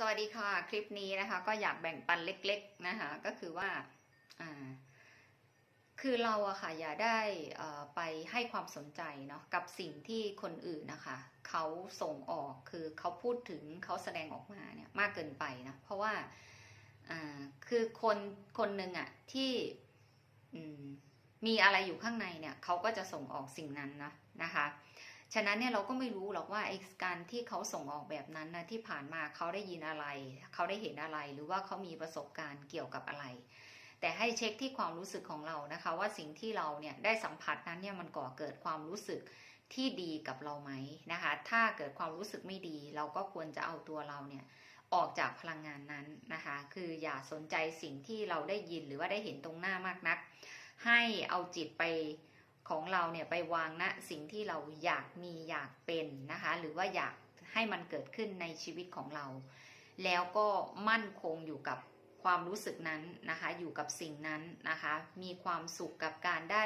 สวัสดีค่ะคลิปนี้นะคะก็อยากแบ่งปันเล็กๆนะคะก็คือว่าคือเราอะค่ะอย่าได้ไปให้ความสนใจเนาะกับสิ่งที่คนอื่นนะคะเขาส่งออกคือเขาพูดถึงเขาแสดงออกมาเนี่ยมากเกินไปนะเพราะว่าคือคนคนหนึ่งอะที่มีอะไรอยู่ข้างในเนี่ยเขาก็จะส่งออกสิ่งนั้นนะนะคะ ฉะนั้นเนี่ยเราก็ไม่รู้หรอกว่าไอ้การที่เขาส่งออกแบบนั้นนะที่ผ่านมาเขาได้ยินอะไร เขาได้เห็นอะไรหรือว่าเขามีประสบการณ์เกี่ยวกับอะไร แต่ให้เช็คที่ความรู้สึกของเรานะคะ ว่าสิ่งที่เราเนี่ยได้สัมผัสนั้นเนี่ยมันก่อเกิดความรู้สึกที่ดีกับเราไหมนะคะ ถ้าเกิดความรู้สึกไม่ดี เราก็ควรจะเอาตัวเราเนี่ยออกจากพลังงานนั้นนะคะ คืออย่าสนใจสิ่งที่เราได้ยินหรือว่าได้เห็นตรงหน้ามากนัก ให้เอาจิตไป ของเราเนี่ยไปวางณสิ่งที่เราอยากมีอยากเป็นนะคะ หรือว่าอยากให้มันเกิดขึ้นในชีวิตของเรา แล้วก็มั่นคงอยู่กับความรู้สึกนั้นนะคะ อยู่กับสิ่งนั้นนะคะ มีความสุขกับการได้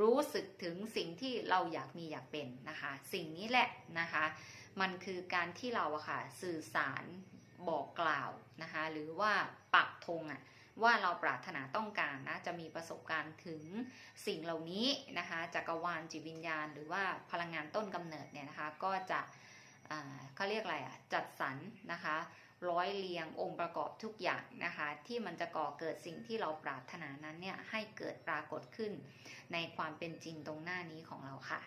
รู้สึกถึงสิ่งที่เราอยากมีอยากเป็นนะคะ สิ่งนี้แหละนะคะ มันคือการที่เราอะค่ะสื่อสารบอกกล่าวนะคะ หรือว่าปักธงอะว่าเราปรารถนาต้องการ ถึงสิ่งเหล่านี้นะคะจักรวาลจิตวิญญาณ หรือว่าพลังงานต้นกำเนิดเนี่ยนะคะก็จะเขาเรียกอะไรอะจัดสรรนะคะร้อยเรียงองค์ประกอบทุกอย่างนะคะที่มันจะก่อเกิดสิ่งที่เราปรารถนานั้นเนี่ยให้เกิดปรากฏขึ้นในความเป็นจริงตรงหน้านี้ของเราค่ะ